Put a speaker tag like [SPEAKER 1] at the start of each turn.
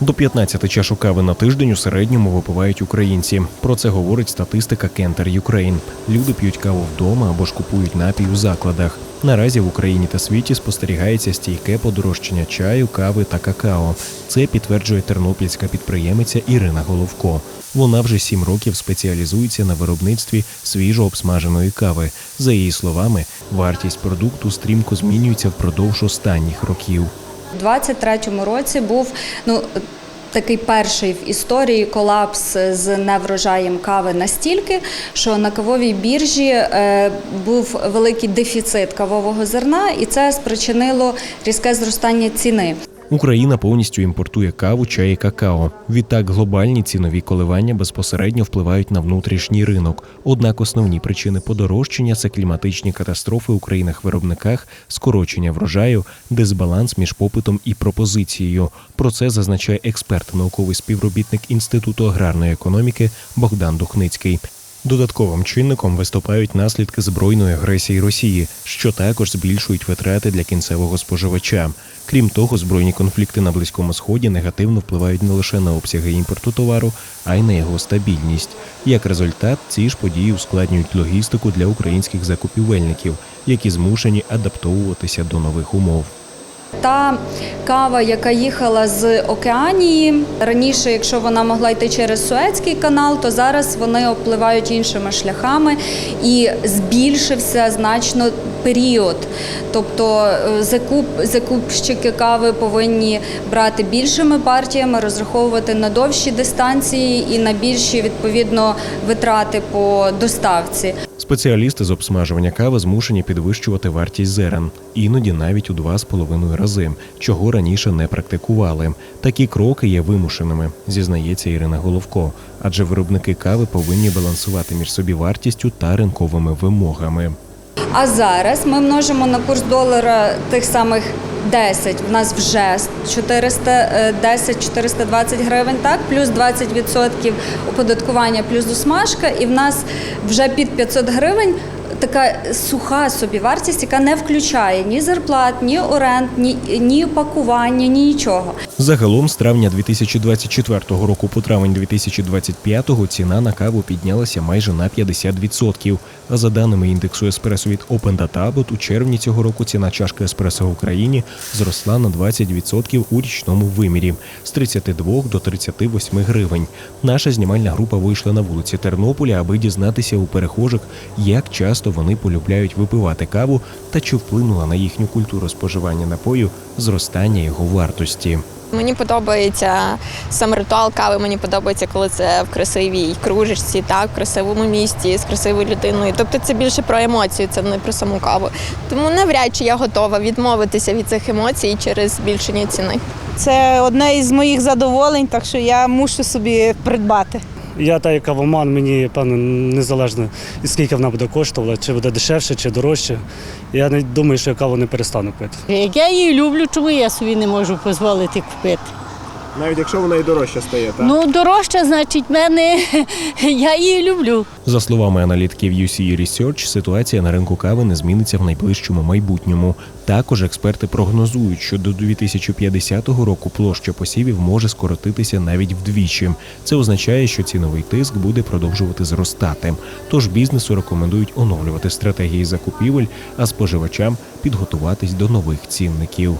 [SPEAKER 1] До 15 чашок кави на тиждень у середньому випивають українці. Про це говорить статистика Кентер Юкрейн. Люди п'ють каву вдома або ж купують напій у закладах. Наразі в Україні та світі спостерігається стійке подорожчання чаю, кави та какао. Це підтверджує тернопільська підприємиця Ірина Головко. Вона вже сім років спеціалізується на виробництві свіжо обсмаженої кави. За її словами, вартість продукту стрімко змінюється впродовж останніх років.
[SPEAKER 2] У 23-му році був ну. Такий перший в історії колапс з неврожаєм кави настільки, що на кавовій біржі е, був великий дефіцит кавового зерна, і це спричинило різке зростання ціни.
[SPEAKER 1] Україна повністю імпортує каву, чай і какао. Відтак глобальні цінові коливання безпосередньо впливають на внутрішній ринок. Однак основні причини подорожчання це кліматичні катастрофи у країнах-виробниках, скорочення врожаю, дисбаланс між попитом і пропозицією. Про це зазначає експерт, науковий співробітник Інституту аграрної економіки Богдан Духницький. Додатковим чинником виступають наслідки збройної агресії Росії, що також збільшують витрати для кінцевого споживача. Крім того, збройні конфлікти на близькому сході негативно впливають не лише на обсяги імпорту товару, а й на його стабільність. Як результат, ці ж події ускладнюють логістику для українських закупівельників, які змушені адаптовуватися до нових умов.
[SPEAKER 2] Та кава, яка їхала з Океанії раніше, якщо вона могла йти через Суецький канал, то зараз вони обпливають іншими шляхами і збільшився значно період. Тобто е, закуп, закупщики кави повинні брати більшими партіями, розраховувати на довші дистанції і на більші відповідно витрати по доставці.
[SPEAKER 1] Спеціалісти з обсмажування кави змушені підвищувати вартість зерен, іноді навіть у два з половиною рази, чого раніше не практикували. Такі кроки є вимушеними, зізнається Ірина Головко, адже виробники кави повинні балансувати між собі вартістю та ринковими вимогами.
[SPEAKER 2] А зараз ми множимо на курс долара тих самих 10, У нас вже 410-420 гривень, так, плюс 20% оподаткування, плюс досмажка, і в нас вже під 500 гривень така суха собівартість, яка не включає ні зарплат, ні орен, ні, ні пакування, ні нічого.
[SPEAKER 1] Загалом з травня 2024 року по травень 2025 ціна на каву піднялася майже на 50%. А за даними індексу еспресо від Open Data Abbott, у червні цього року ціна чашки еспресо в Україні зросла на 20% у річному вимірі з 32 до 38 гривень. Наша знімальна група вийшла на вулиці Тернополя, аби дізнатися у перехожих, як часто вони полюбляють випивати каву та чи вплинула на їхню культуру споживання напою зростання його вартості.
[SPEAKER 3] Мені подобається сам ритуал кави. Мені подобається, коли це в красивій кружечці, так, в красивому місті, з красивою людиною. Тобто це більше про емоції, це не про саму каву. Тому навряд чи я готова відмовитися від цих емоцій через збільшення ціни.
[SPEAKER 4] Це одне із моїх задоволень, так що я мушу собі придбати.
[SPEAKER 5] Я та як кавоман, мені певно незалежно і скільки вона буде коштувати, чи буде дешевше, чи дорожче. Я не думаю, що я каву не перестану пити.
[SPEAKER 6] Як я її люблю, чому я собі не можу дозволити купити?
[SPEAKER 7] Навіть якщо вона і дорожча стає, так?
[SPEAKER 6] Ну, дорожча, значить, мене я її люблю.
[SPEAKER 1] За словами аналітиків UCE Research, ситуація на ринку кави не зміниться в найближчому майбутньому. Також експерти прогнозують, що до 2050 року площа посівів може скоротитися навіть вдвічі. Це означає, що ціновий тиск буде продовжувати зростати. Тож бізнесу рекомендують оновлювати стратегії закупівель, а споживачам підготуватись до нових цінників.